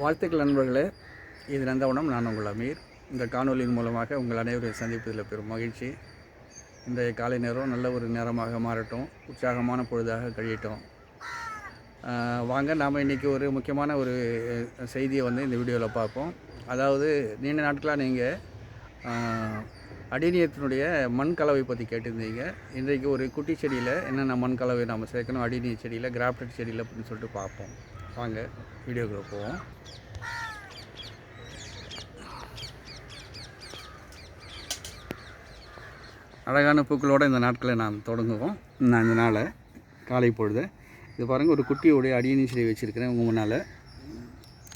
வாழ்த்துக்கள் நண்பர்களே. இது நந்தவனம் நான் உங்கள் அமீர். இந்த காணொலியின் மூலமாக உங்கள் அனைவரையும் சந்திப்பதில் பெரும் மகிழ்ச்சி. இன்றைய காலை நேரம் நல்ல ஒரு நேரமாக மாறட்டும். உற்சாகமான பொழுதாக கழியட்டும். வாங்க நாம் இன்றைக்கி ஒரு முக்கியமான ஒரு செய்தியை வந்து இந்த வீடியோவில் பார்ப்போம். அதாவது நீண்ட நாட்களாக நீங்கள் அடிநீயத்தினுடைய மண் கலவை பற்றி கேட்டிருந்தீங்க. இன்றைக்கு ஒரு குட்டி செடியில் என்னென்ன மண் கலவை நம்ம சேர்க்கணும்? அடிநீர் செடியில் கிராஃப்டட் செடியில் அப்படின்னு சொல்லிட்டு பார்ப்போம். வாங்க வீடியோக்குள்ளே போவோம். அழகான பூக்களோடு இந்த நாட்களை நாம் தொடங்குவோம். நான் இந்த நாளை காலை பொழுது. இது பாருங்கள் ஒரு குட்டியோடைய அடியணி செடி வச்சுருக்கிறேன் உங்கள் முன்னால்.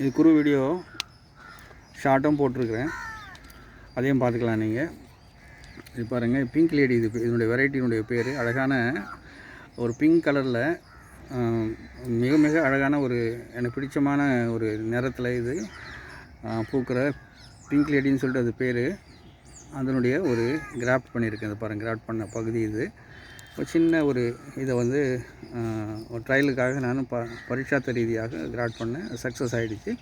இது குறு வீடியோ ஷார்ட்டும் போட்டிருக்கிறேன். அதையும் பார்த்துக்கலாம் நீங்கள் இது பாருங்கள் பிங்க் லேடி இது இதனுடைய வெரைட்டியினுடைய பேர். அழகான ஒரு பிங்க் கலரில் மிக மிக அழகான ஒரு எனக்கு பிடிச்சமான ஒரு நிறத்தில் இது. பூக்கிற பிங்க் லேடின்னு சொல்லிட்டு அது பேர். அதனுடைய ஒரு கிராஃப்ட் பண்ணியிருக்கேன். இது பாருங்கள் கிராஃப்ட் பண்ண பகுதி இது. ஒரு சின்ன ஒரு இதை வந்து ஒரு ட்ரையலுக்காக நான் ப பரீட்சாத்த ரீதியாக கிராஃப்ட் பண்ணேன். சக்ஸஸ் ஆகிடுச்சு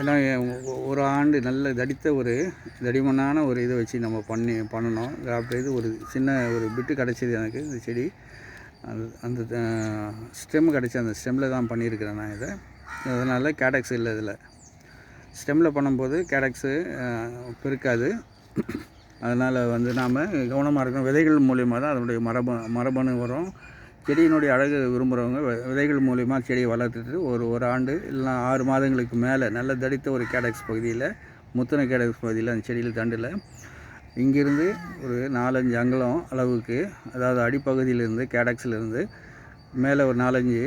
ஏன்னா ஒரு ஆண்டு நல்ல தடித்த ஒரு தடிமனான ஒரு இதை வச்சு நம்ம பண்ணி பண்ணணும். கிராஃப்ட் இது ஒரு சின்ன ஒரு பிட்டு கிடச்சிது எனக்கு இந்த செடி. அந்த அந்த ஸ்டெம் கிடச்சி அந்த ஸ்டெம்மில் தான் பண்ணியிருக்கிறேன் நான் இதை. அதனால் கேடக்ஸ் இல்லை இதில். ஸ்டெம்மில் பண்ணும்போது கேடக்ஸு பெருக்காது. அதனால் வந்து நாம் கவனமாக இருக்கணும். விதைகள் மூலியமாக தான் அதனுடைய மரபு மரபணு வரும். செடியினுடைய அழகு விரும்புகிறவங்க விதைகள் மூலிமா செடியை வளர்த்துட்டு ஒரு ஒரு ஆண்டு இல்லைனா ஆறு மாதங்களுக்கு மேலே நல்ல தடித்த ஒரு கேடக்ஸ் பகுதியில் முத்தின கேடக்ஸ் பகுதியில் அந்த செடியில் தண்டில் இங்கிருந்து ஒரு நாலஞ்சு அங்குலம் அளவுக்கு அதாவது அடிப்பகுதியிலிருந்து கேடக்ஸிலிருந்து மேலே ஒரு நாலஞ்சு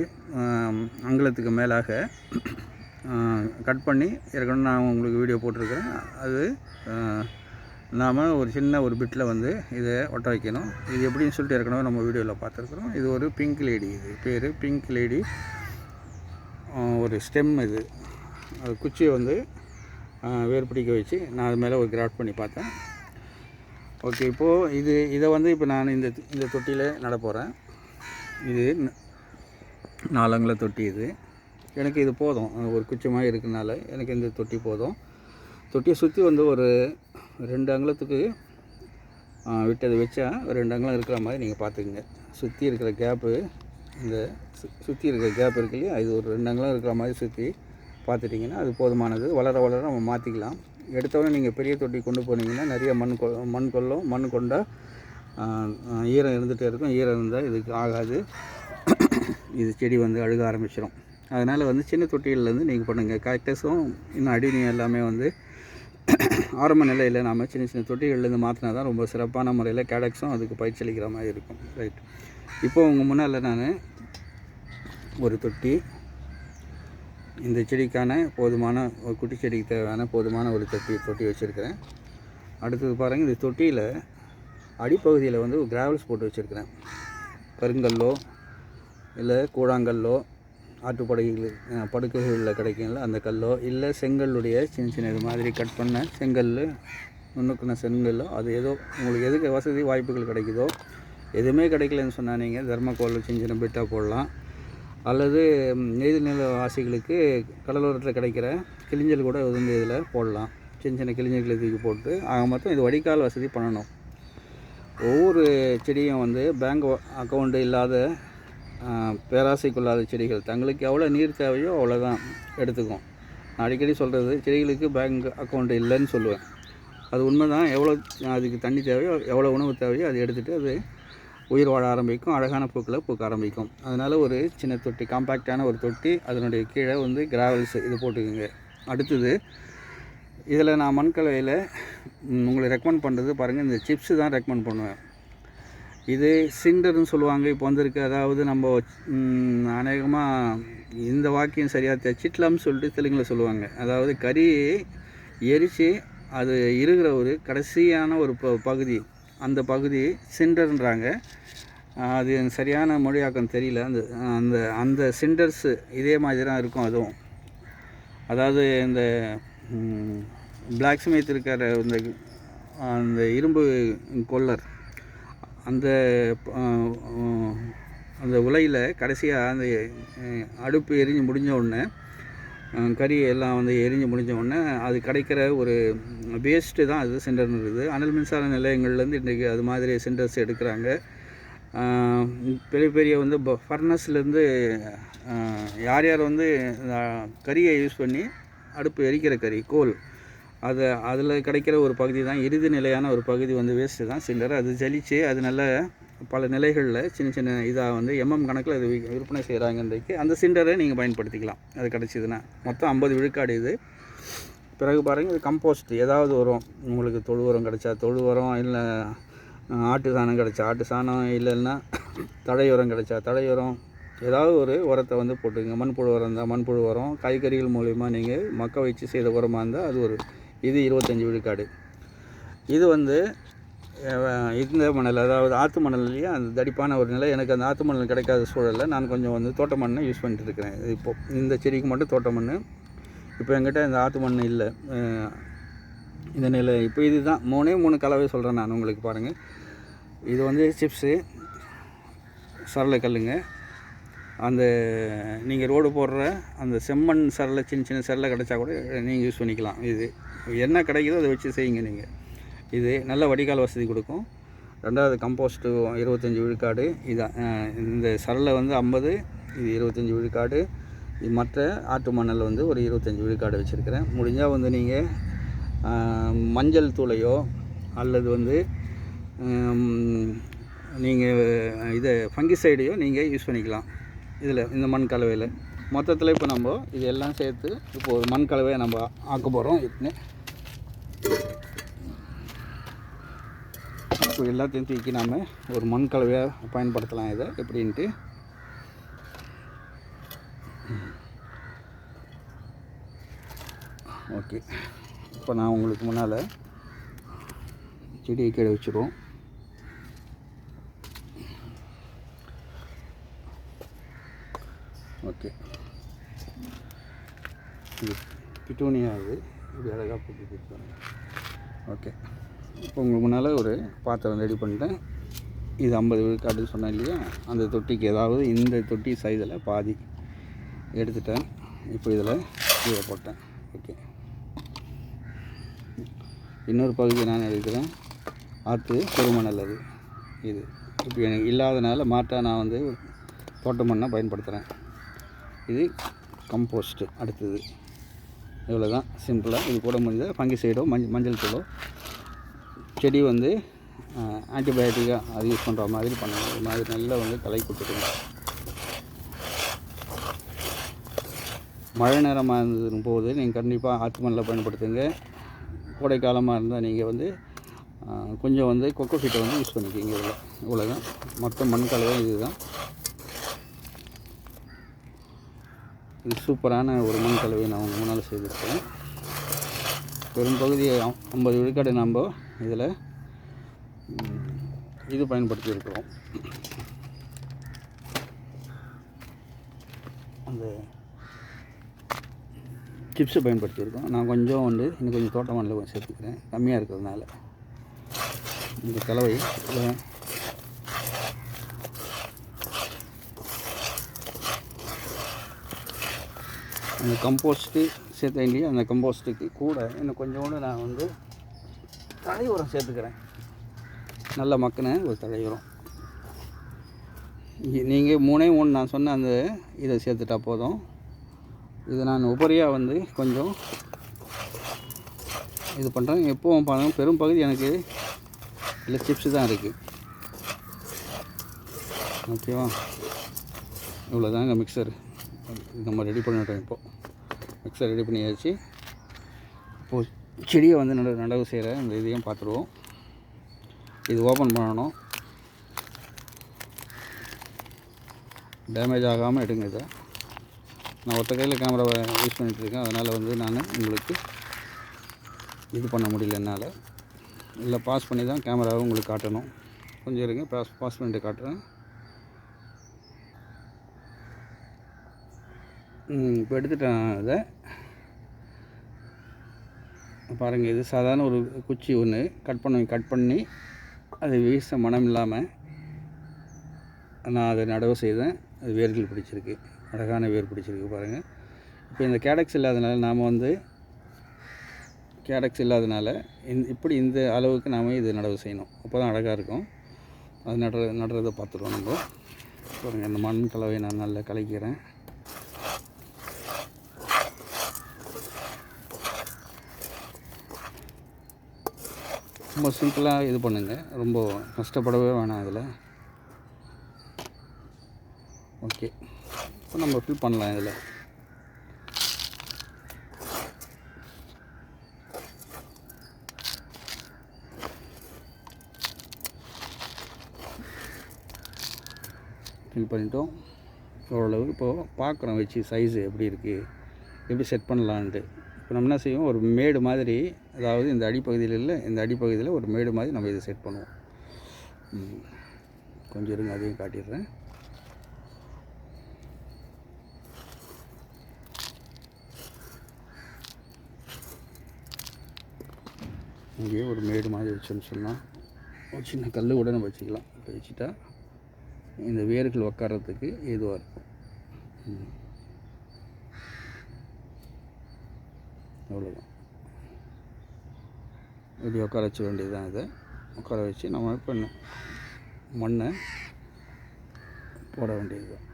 அங்கலத்துக்கு அங்குலத்துக்கு மேலாக கட் பண்ணி ஏற்கனவே நான் உங்களுக்கு வீடியோ போட்டிருக்கிறேன். அது நாம் ஒரு சின்ன ஒரு பிட்டில் வந்து இதை ஒட்ட வைக்கணும். இது எப்படின்னு சொல்லிட்டு ஏற்கனவே நம்ம வீடியோவில் பார்த்துருக்குறோம். இது ஒரு பிங்க் லேடி இது பேர் பிங்க் லேடி. ஒரு ஸ்டெம் இது. அது குச்சியை வந்து வேர் பிடிக்க வச்சு நான் அது மேலே ஒரு கிராஃப்ட் பண்ணி பார்த்தேன். ஓகே இப்போது இது இதை வந்து இப்போ நான் இந்த இந்த தொட்டியில் நட போகிறேன் இது நாலங்கள நாலங்குல தொட்டி இது. எனக்கு இது போதும். ஒரு குச்சமாக இருக்கனால எனக்கு இந்த தொட்டி போதும். தொட்டியை சுற்றி வந்து ஒரு ரெண்டு அங்குலத்துக்கு விட்டதை வச்சா ரெண்டு அங்குலம் இருக்கிற மாதிரி நீங்கள் பார்த்துக்குங்க சுற்றி இருக்கிற கேப்பு இந்த சு- சுற்றி இருக்கிற கேப் இருக்கு இல்லையா? இது ஒரு ரெண்டு அங்குலம் இருக்கிற மாதிரி சுற்றி பார்த்துட்டிங்கன்னா அது போதுமானது. வளர வளர நம்ம மாற்றிக்கலாம் எடுத்தவொடனே நீங்கள் பெரிய தொட்டி கொண்டு போனீங்கன்னா நிறைய மண் கொ மண் கொள்ளும் மண் கொண்டா ஈரம் இருந்துகிட்டே இருக்கும். ஈரம் இருந்தால் இதுக்கு ஆகாது. இது செடி வந்து அழுக ஆரம்பிச்சிடும் அதனால் வந்து சின்ன தொட்டிகள்லேருந்து நீங்கள் பண்ணுங்கள் கேக்டஸும் இன்னும் அடினியும் எல்லாமே வந்து ஆரம்ப நிலையில் நாம் சின்ன சின்ன தொட்டிகள்லேருந்து மாற்றினா தான் ரொம்ப சிறப்பான முறையில் கேடக்ஸும் அதுக்கு பயிற்சி அளிக்கிற மாதிரி இருக்கும். ரைட் இப்போ உங்கள் முன்னால் நான் ஒரு தொட்டி இந்த செடிக்கான போதுமான ஒரு குட்டி செடிக்கு தேவையான போதுமான ஒரு தொட்டி தொட்டி வச்சுருக்கிறேன். அடுத்தது பாருங்கள் இந்த தொட்டியில் அடிப்பகுதியில் வந்து கிராவல்ஸ் போட்டு வச்சுருக்கிறேன். கருங்கல்லோ இல்லை கூழாங்கல்லோ ஆற்றுப்படுகைகள் படுக்கைகளில் கிடைக்கும்ல அந்த கல்லோ இல்லை செங்கல்லுடைய சின்ன சின்ன இது மாதிரி கட் பண்ண செங்கல் நுண்ணுக்குன செங்கல்லோ அது ஏதோ உங்களுக்கு எதுக்கு வசதி வாய்ப்புகள் கிடைக்குதோ எதுவுமே கிடைக்கலன்னு சொன்னால் நீங்கள் தர்மக்கோல் சின்ன சின்ன பிட்டாக போடலாம். அல்லது நெய்தல் நில வாசிகளுக்கு கடலோரத்தில் கிடைக்கிற கிளிஞ்சல் கூட வந்து இதில் போடலாம். சின்ன சின்ன கிளிஞ்சல்களை தூக்கி போட்டு ஆக மொத்தம் இது வடிகால் வசதி பண்ணணும். ஒவ்வொரு செடியும் வந்து பேங்க் அக்கௌண்ட்டு இல்லாத பேராசைக்குள்ளாத செடிகள். தங்களுக்கு எவ்வளோ நீர் தேவையோ அவ்வளோதான் எடுத்துக்கும். நான் அடிக்கடி சொல்கிறது செடிகளுக்கு பேங்க் அக்கௌண்ட் இல்லைன்னு சொல்லுவேன். அது உண்மை தான் எவ்வளோ அதுக்கு தண்ணி தேவையோ எவ்வளோ உணவு தேவையோ அதை எடுத்துகிட்டு அது உயிர் வாழ ஆரம்பிக்கும் அழகான பூக்களை பூக்க ஆரம்பிக்கும். அதனால் ஒரு சின்ன தொட்டி காம்பேக்டான ஒரு தொட்டி அதனுடைய கீழே வந்து கிராவல்ஸ் இது போட்டுக்கோங்க. அடுத்தது இதில் நான் மண்கலவையில் உங்களுக்கு உங்களை ரெக்கமெண்ட் பண்ணுறது பாருங்கள் இந்த சிப்ஸு தான் ரெக்கமெண்ட் பண்ணுவேன். இது சிண்டர்னு சொல்லுவாங்க இப்போ வந்திருக்கு. அதாவது நம்ம அநேகமாக இந்த வாக்கியம் சரியாக சிட்லம்னு சொல்லிட்டு தெலுங்கில் சொல்லுவாங்க. அதாவது கறி எரித்து அது இருக்கிற ஒரு கடைசியான ஒரு ப பகுதி. அந்த பகுதி சிண்டர்ன்றாங்க அது எனக்கு சரியான மொழியாக்கம் தெரியல. அந்த அந்த அந்த சிண்டர்ஸு இதே மாதிரி தான் இருக்கும் அதுவும். அதாவது இந்த பிளாக் ஸ்மித் இருக்கிற இந்த அந்த இரும்பு கொல்லர் அந்த அந்த உலையில் கடைசியாக அந்த அடுப்பு எரிஞ்சு முடிஞ்ச உடனே கறி எல்லாம் வந்து எரிஞ்சு முடிஞ்ச உடனே அது கிடைக்கிற ஒரு வேஸ்ட்டு தான் அது சென்டர்ன்றது அனல் மின்சார நிலையங்கள்லேருந்து இன்றைக்கி அது மாதிரி சென்டர்ஸ் எடுக்கிறாங்க. பெரிய பெரிய வந்து ஃபர்னஸ்லேருந்து யார் யார் வந்து கறியை யூஸ் பண்ணி அடுப்பு எரிக்கிற கறி கோல் அதை அதில் கிடைக்கிற ஒரு பகுதி தான் இறுதி நிலையான ஒரு பகுதி வந்து வேஸ்ட்டு தான் சில்லர் அது ஜலிச்சு அது நல்லா பல நிலைகளில் சின்ன சின்ன இதாக வந்து எம்எம் கணக்கில் இது விற்பனை செய்கிறாங்க இன்றைக்கு அந்த சிண்டரை நீங்கள் பயன்படுத்திக்கலாம். அது கிடச்சிதுன்னா. மொத்தம் ஐம்பது விழுக்காடு இது. பிறகு பாருங்கள் இது கம்போஸ்ட். ஏதாவது உரம் உங்களுக்கு தொழு உரம் கிடச்சா தொழு உரம் இல்லை ஆட்டு சாணம் கிடச்சா ஆட்டு சாணம் இல்லைன்னா தழை உரம் கிடச்சா தழை உரம். ஏதாவது ஒரு உரத்தை வந்து போட்டுக்கோங்க. மண்புழு உரம் இருந்தால் மண்புழு உரம். காய்கறிகள் மூலிமா நீங்கள் மக்க வச்சு செய்த உரமாக இருந்தால் அது ஒரு இது இருபத்தஞ்சி விழுக்காடு. இது வந்து இந்த மணல் அதாவது ஆற்று மணல் இல்லையா அந்த தடிப்பான ஒரு நிலை. எனக்கு அந்த ஆற்று மணல் கிடைக்காத சூழலில் நான் கொஞ்சம் வந்து தோட்ட மண்ணை யூஸ் பண்ணிட்டு இருக்கிறேன். இப்போ இந்த செடிக்கு மட்டும் தோட்ட மண் இப்போ என்கிட்ட இந்த ஆற்று மண் இல்லை. இந்த நிலை. இப்போ இதுதான். மூணே மூணு கலவை சொல்கிறேன் நான் உங்களுக்கு பாருங்கள் இது வந்து சிப்ஸு சரளை கல்லுங்க. அந்த நீங்கள் ரோடு போடுற அந்த செம்மண் சரளை சின்ன சின்ன சரளை கிடச்சா கூட நீங்கள் யூஸ் பண்ணிக்கலாம். இது என்ன கிடைக்குதோ அதை வச்சு செய்யுங்க நீங்கள் இது நல்ல வடிகால் வசதி கொடுக்கும். ரெண்டாவது கம்போஸ்ட்டு இருபத்தஞ்சி விழுக்காடு. இது இந்த சரலை வந்து ஐம்பது இது இருபத்தஞ்சி விழுக்காடு. இது மற்ற ஆட்டு மணல் வந்து ஒரு இருபத்தஞ்சி விழுக்காடு வச்சுருக்கிறேன். முடிஞ்சால் வந்து நீங்கள் மஞ்சள் தூளையோ அல்லது வந்து நீங்கள் இதை ஃபங்கிசைடையோ நீங்கள் யூஸ் பண்ணிக்கலாம். இதில் இந்த மண் கலவையில். மொத்தத்தில் இப்போ நம்ம இது எல்லாம் சேர்த்து இப்போ ஒரு மண் கலவையை நம்ம ஆக்க போகிறோம் இப்போ எல்லாத்தையும் தூக்கி நாம் ஒரு மண் கலவையாக பயன்படுத்தலாம் இதை. எப்படின்ட்டு? ஓகே. இப்போ நான் உங்களுக்கு முன்னால் செடியை கீழே வச்சுருவோம். ஓகே. இது பிட்டோனியா இது. இப்படி அழகாக போட்டு ஓகே. இப்போ உங்களுக்கு முன்னால் ஒரு பாத்திரம் ரெடி பண்ணிட்டேன். இது ஐம்பது விழுக்காடு சொன்னேன் இல்லையா? அந்த தொட்டிக்கு ஏதாவது இந்த தொட்டி சைஸில் பாதி எடுத்துட்டேன். இப்போ இதில் கீழே போட்டேன். ஓகே இன்னொரு பகுதியை நான் எடுக்கிறேன். ஆற்று பெருமணல் அது இது. இப்போ எனக்கு இல்லாதனால மாட்டாக நான் வந்து தோட்டம் மண்ணை பயன்படுத்துகிறேன் இது கம்போஸ்ட்டு அடுத்தது. இவ்வளோ தான் சிம்பிளாக இது கூட முடிஞ்ச சைடோ மஞ்சள் மஞ்சள் தூளோ செடி வந்து ஆன்டிபயோட்டிக்காக அது யூஸ் பண்ணுற மாதிரி பண்ணணும். அது மாதிரி நல்லா வந்து களை கொடுத்துருங்க மழை நேரமாக இருந்ததும் போது நீங்கள் கண்டிப்பாக ஆற்று மண்ணில் பயன்படுத்துங்க. கோடை காலமாக இருந்தால் நீங்கள் வந்து கொஞ்சம் வந்து கொக்கோ ஃபீட்டை வந்து யூஸ் பண்ணிக்கிங்க இதில். இவ்வளோதான் மொத்த மண் கலவை இதுதான். இது சூப்பரான ஒரு மண் கலவை நான் உங்கள் முன்னால் செய்திருக்கேன் பெரும்பகுதி ஐம்பது விழுக்காடு நம்ம இதில் இது பயன்படுத்தி இருக்கிறோம் அந்த சிப்ஸை பயன்படுத்தியிருக்கோம் நான் கொஞ்சம் வந்து இன்னும் கொஞ்சம் தோட்ட மண்ணில் கொஞ்சம் சேர்த்துக்கிறேன். கம்மியாக இருக்கிறதுனால. இந்த கலவை அந்த கம்போஸ்ட்டு சேர்த்தேன் இல்லையா அந்த கம்போஸ்ட்டுக்கு கூட இன்னும் கொஞ்சோண்டு நான் வந்து தழை உரம் சேர்த்துக்கிறேன். நல்ல மக்குன்னு ஒரு தழை உரம் நீங்கள் மூணே மூணு நான் சொன்ன அந்த இதை சேர்த்துட்டா போதும். இது நான் உபரியாக வந்து கொஞ்சம் இது பண்ணுறேன் எப்போவும் பாருங்கள் பெரும் பகுதி எனக்கு இல்லை சிப்ஸ் தான் இருக்குது ஓகேவா இவ்வளோதாங்க மிக்சர் நம்ம ரெடி பண்ணிட்டோம் இப்போது மிக்சர் ரெடி பண்ணியாச்சு. இப்போது செடியை வந்து நட நடவு செய்கிற அந்த இதையும் பார்த்துருவோம். இது ஓப்பன் பண்ணணும். டேமேஜ் ஆகாமல் எடுங்க இதை. நான் ஒத்த கையில் கேமராவை யூஸ் பண்ணிகிட்ருக்கேன் இருக்கேன். அதனால் வந்து நான் உங்களுக்கு இது பண்ண முடியல என்னால். இல்லை பாஸ் பண்ணி தான் கேமராவை உங்களுக்கு காட்டணும். கொஞ்சம் இருங்க பாஸ் பாஸ் பண்ணிட்டு காட்டுறேன். இப்போ எடுத்துட்டேன் இதை. பாருங்கள் இது சாதாரண ஒரு குச்சி ஒன்று கட் பண்ணி கட் பண்ணி அது வீச மனம் இல்லாமல் நான் அதை நடவு செய்தேன். அது வேர்கள் பிடிச்சிருக்கு. அழகான வேர் பிடிச்சிருக்கு பாருங்கள் இப்போ இந்த கேடக்ஸ் இல்லாதனால நாம் வந்து கேடக்ஸ் இல்லாதனால இந் இப்படி இந்த அளவுக்கு நாம் இது நடவு செய்யணும். அப்போ தான் அழகாக இருக்கும். அது நடுற நடுறதை பார்த்துருவோம் நம்ம. பாருங்கள் இந்த மண் கலவையை நான் நல்லா கலக்கிறேன். ரொம்ப சிம்பிளாக இது பண்ணுங்கள் ரொம்ப கஷ்டப்படவே வேணாம் அதில் ஓகே. இப்போ நம்ம ஃபில் பண்ணலாம் இதில். ஃபில் பண்ணிட்டோம். ஓரளவுக்கு இப்போது பார்க்குறோம் வச்சு சைஸு எப்படி இருக்குது எப்படி செட் பண்ணலான்ட்டு. இப்போ நம்ம என்ன செய்வோம்? ஒரு மேடு மாதிரி அதாவது இந்த அடிப்பகுதியில் இல்லை இந்த அடிப்பகுதியில் ஒரு மேடு மாதிரி நம்ம இதை செட் பண்ணுவோம். கொஞ்சம் இருங்க அதையும் காட்டிடுறேன். இங்கேயே ஒரு மேடு மாதிரி வச்சோன்னு சொன்னால் ஒரு சின்ன கல் கூட நம்ம வச்சுக்கலாம். வச்சுட்டா இந்த வேர்கள் உக்காரத்துக்கு ஏதுவாக இருக்கும். அவ்வளோதான் இப்படி உட்கார வச்ச வேண்டியது தான் இதை. உட்கார வச்சு நம்ம இப்போ மண்ணை போட வேண்டியது. தான்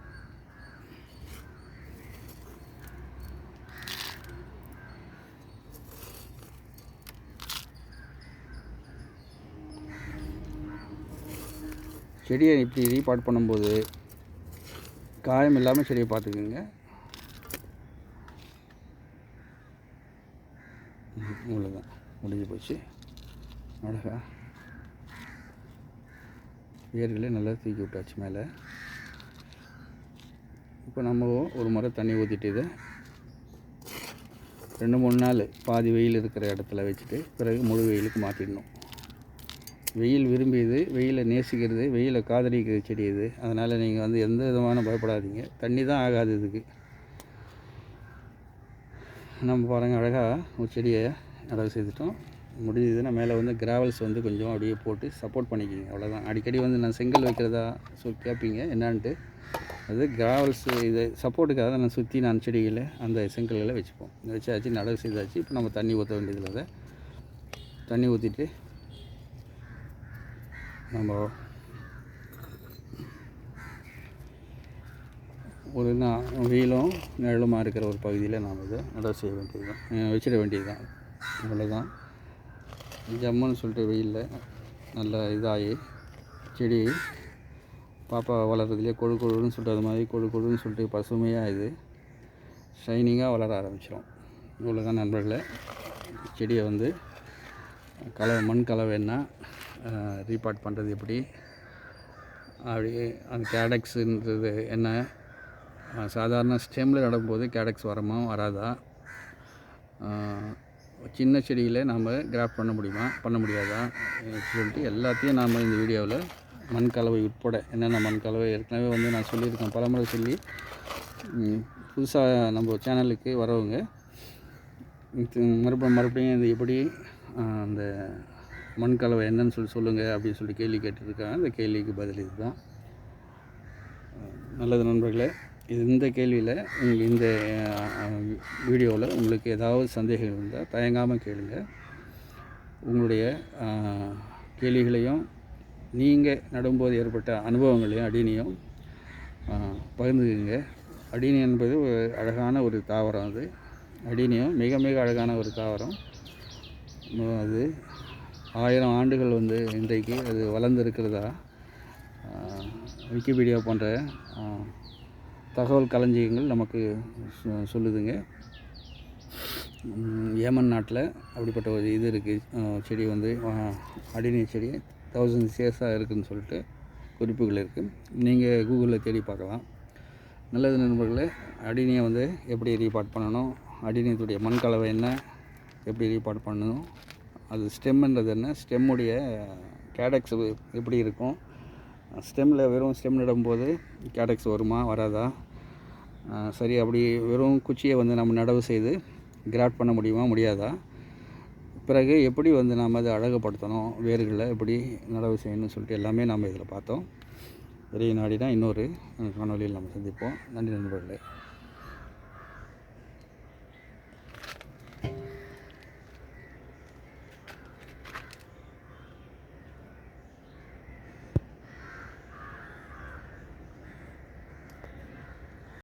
செடியை இப்படி ரீபாட் பண்ணும்போது காயம் இல்லாமல் செடியை பார்த்துக்குங்க. அவ்வளோதான் முடிஞ்சு போச்சு. அழகா. வேர்களே நல்லா தூக்கி விட்டாச்சு மேலே. இப்போ நம்ம ஒரு முறை தண்ணி ஊற்றிட்டு இதை ரெண்டு மூணு நாள் பாதி வெயில் இருக்கிற இடத்துல வச்சுட்டு பிறகு முழு வெயிலுக்கு மாற்றிடணும் வெயில் விரும்பியது வெயிலை நேசிக்கிறது வெயிலை காதலிக்கிற செடி இது. அதனால் நீங்கள் வந்து எந்த விதமான பயப்படாதீங்க. தண்ணி தான் ஆகாது இதுக்கு. நம்ம பாருங்கள் அழகாக ஒரு செடியை நடவு செய்துட்டோம். முடிஞ்சதுன்னா மேலே வந்து கிராவல்ஸ் வந்து கொஞ்சம் அப்படியே போட்டு சப்போர்ட் பண்ணிக்கிங்க. அவ்வளோதான் அடிக்கடி வந்து நான் செங்கல் வைக்கிறதா சொல் கேட்பீங்க என்னான்ட்டு? அது கிராவல்ஸ் இது சப்போர்ட்டுக்காக தான் நான் சுற்றி நான் செடிகளை அந்த செங்கல்களை வச்சுப்போம். வச்சாச்சு நடவு செய்தாச்சு. இப்போ நம்ம தண்ணி ஊற்ற வேண்டியதில் அதை. தண்ணி ஊற்றிட்டு நம்ம ஒரு நா- வெயிலும் நிழலுமாக இருக்கிற ஒரு பகுதியில் நாம் இதை நடவு செய்ய வேண்டியது தான் வச்சிட வேண்டியது தான் இவ்வளோதான் ஜம்முன்னு சொல்லிட்டு வெயிலில் நல்ல இதாகி செடி பாப்பா வளர்றதுலேயே கொழு கொழுன்னு சொல்லிட்டு அது மாதிரி கொழு கொழுன்னு சொல்லிட்டு பசுமையாக இது ஷைனிங்காக வளர ஆரம்பிச்சிடும் இவ்வளோ தான் நண்பர்களே. செடியை வந்து கலவை மண் கலவைன்னா ரீபார்ட் பண்ணுறது எப்படி அப்படி அந்த கேடக்ஸுன்றது என்ன சாதாரண ஸ்டெம்மில் நடும்போது கேடக்ஸ் வரமா வராதா சின்ன செடியில் நாம் கிராஃப்ட் பண்ண முடியுமா? பண்ண முடியாதா? சொல்லிட்டு எல்லாத்தையும் நாம் இந்த வீடியோவில் மண் கலவை உட்பட என்னென்ன மண் கலவை? ஏற்கனவே வந்து நான் சொல்லியிருக்கேன். பலமுறை சொல்லி புதுசாக நம்ம சேனலுக்கு வரவங்க மறுபடியும் மறுபடியும் இது எப்படி அந்த மண் கலவை என்னன்னு சொல்லி சொல்லுங்கள் அப்படின்னு சொல்லி கேள்வி கேட்டிருக்காங்க. அந்த கேள்விக்கு பதில் இதுதான். நல்லது நண்பர்களே. இந்த கேள்வியில் நீங்கள் இந்த வீடியோவில் உங்களுக்கு ஏதாவது சந்தேகம் இருந்தால் தயங்காமல் கேளுங்க. உங்களுடைய கேள்விகளையும் நீங்கள் நடும்போது ஏற்பட்ட அனுபவங்களையும் அடினியும் பகிர்ந்துக்குங்க. அடினி என்பது ஒரு அழகான ஒரு தாவரம் அது. அடினியும் மிக மிக அழகான ஒரு தாவரம். அது ஆயிரம் ஆண்டுகள் வந்து இன்றைக்கு அது வளர்ந்துருக்கிறதா? இருக்கிறதா விக்கிபீடியா போன்ற தகவல் களஞ்சியங்கள் நமக்கு சொ- சொல்லுதுங்க. ஏமன் நாட்டில் அப்படிப்பட்ட ஒரு இது இருக்குது செடி வந்து அடிநீர் செடி தௌசண்ட் சேர்ஸாக இருக்குதுன்னு சொல்லிட்டு குறிப்புகள் இருக்குது நீங்கள் கூகுளில் தேடி பார்க்கலாம். நல்லது நண்பர்களே அடினியை வந்து எப்படி ரீபாட் பண்ணணும்? அடினியத்துடைய மண் கலவை என்ன? எப்படி ரீபாட் பண்ணணும்? அது ஸ்டெம்ன்றது என்ன? ஸ்டெம்முடைய கேடக்ஸ் எப்படி இருக்கும்? ஸ்டெம்மில் வெறும் ஸ்டெம் நடும்போது கேடக்ஸ் வருமா வராதா? சரி அப்படி வெறும் குச்சியை வந்து நம்ம நடவு செய்து கிராஃப்ட் பண்ண முடியுமா முடியாதா? பிறகு எப்படி வந்து நாம் அதை அழகுப்படுத்தணும் வேர்களை எப்படி நடவு செய்யணும்னு சொல்லிட்டு எல்லாமே நாம் இதில் பார்த்தோம். பெரிய நாடினா இன்னொரு காணொலியில் நம்ம சந்திப்போம். நன்றி நண்பர்களே.